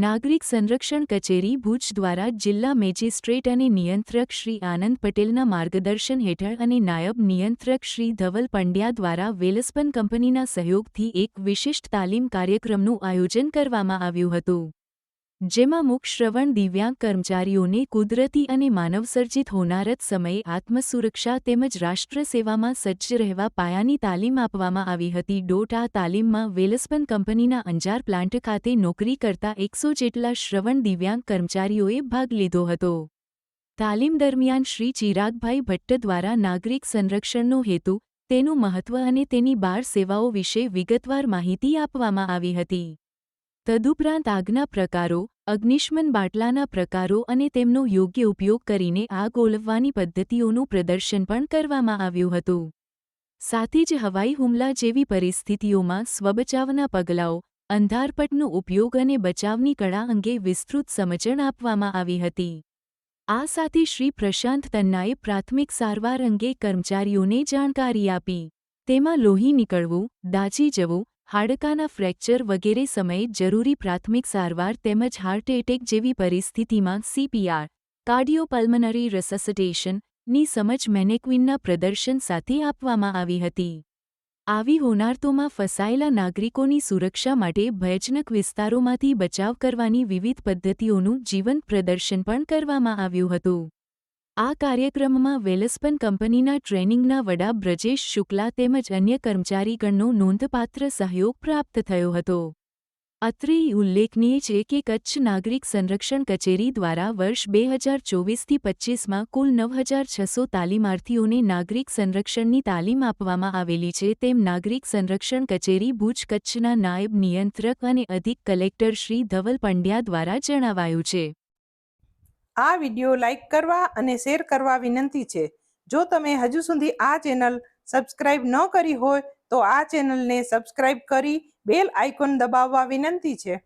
નાગરિક સંરક્ષણ કચેરી ભુજ દ્વારા જિલ્લા મેજિસ્ટ્રેટ અને નિયંત્રક શ્રી આનંદ પટેલના માર્ગદર્શન હેઠળ અને નાયબ નિયંત્રક શ્રી ધવલ પંડ્યા દ્વારા વેલસ્પન કંપનીના સહયોગથી એક વિશિષ્ટ તાલીમ કાર્યક્રમનું આયોજન કરવામાં આવ્યું હતું. જેમાં મુખ શ્રવણ દિવ્યાંગ કર્મચારીઓને કુદરતી અને માનવસર્જિત હોનારત સમયે આત્મસુરક્ષા તેમજ રાષ્ટ્ર સેવામાં સજ્જ રહેવા પાયાની તાલીમ આપવામાં આવી હતી. ડોટ આ તાલીમમાં વેલસ્પન કંપનીના અંજાર પ્લાન્ટ ખાતે નોકરી કરતા એકસો જેટલા શ્રવણ દિવ્યાંગ કર્મચારીઓએ ભાગ લીધો હતો. તાલીમ દરમિયાન શ્રી ચિરાગભાઈ ભટ્ટ દ્વારા નાગરિક સંરક્ષણનો હેતુ, તેનું મહત્વ અને તેની બાર સેવાઓ વિશે વિગતવાર માહિતી આપવામાં આવી હતી. તદુપરાંત આગના પ્રકારો અગ્નિશમન બાટલાના પ્રકારો અને તેમનો યોગ્ય ઉપયોગ કરીને આગ ઓલવવાની પદ્ધતિઓનું પ્રદર્શન પણ કરવામાં આવ્યું હતું. સાથે જ હવાઈ હુમલા જેવી પરિસ્થિતિઓમાં સ્વબચાવના પગલાઓ, અંધારપટનો ઉપયોગ અને બચાવની કળા અંગે વિસ્તૃત સમજણ આપવામાં આવી હતી. આ સાથે શ્રી પ્રશાંત તન્નાએ પ્રાથમિક સારવાર અંગે કર્મચારીઓને જાણકારી આપી. તેમાં લોહી નીકળવું દાઝી જવું હાડકાના ફ્રેક્ચર વગેરે સમયે જરૂરી પ્રાથમિક સારવાર તેમજ હાર્ટ એટેક જેવી પરિસ્થિતિમાં સીપીઆર કાર્ડિયોપલ્મનરી રેસસિટેશનની સમજ મેનેક્વિનના પ્રદર્શન સાથે આપવામાં આવી હતી. આવી હોનારતોમાં ફસાયેલા નાગરિકોની સુરક્ષા માટે ભયજનક વિસ્તારોમાંથી બચાવ કરવાની વિવિધ પદ્ધતિઓનું જીવંત પ્રદર્શન પણ કરવામાં આવ્યું હતું. આ કાર્યક્રમમાં વેલસ્પન કંપનીના ટ્રેનિંગના વડા બ્રજેશ શુક્લા તેમજ અન્ય કર્મચારીગણનો નોંધપાત્ર સહયોગ પ્રાપ્ત થયો હતો. અત્રે ઉલ્લેખનીય છે કે કચ્છ નાગરિક સંરક્ષણ કચેરી દ્વારા વર્ષ બે હજાર ચોવીસથી પચ્ચીસમાં કુલ નવ હજાર છસો તાલીમાર્થીઓને નાગરિક સંરક્ષણની તાલીમ આપવામાં આવેલી છે તેમ નાગરિક સંરક્ષણ કચેરી ભુજ કચ્છના નાયબ નિયંત્રક અને અધિક કલેક્ટર શ્રી ધવલ પંડ્યા દ્વારા જણાવાયું છે. આ વિડિયો લાઈક કરવા અને શેર કરવા વિનંતી છે. જો તમે હજુ સુધી આ ચેનલ સબસ્ક્રાઇબ ન કરી હોય, તો આ ચેનલને સબસ્ક્રાઇબ કરી બેલ આઇકોન દબાવવા વિનંતી છે.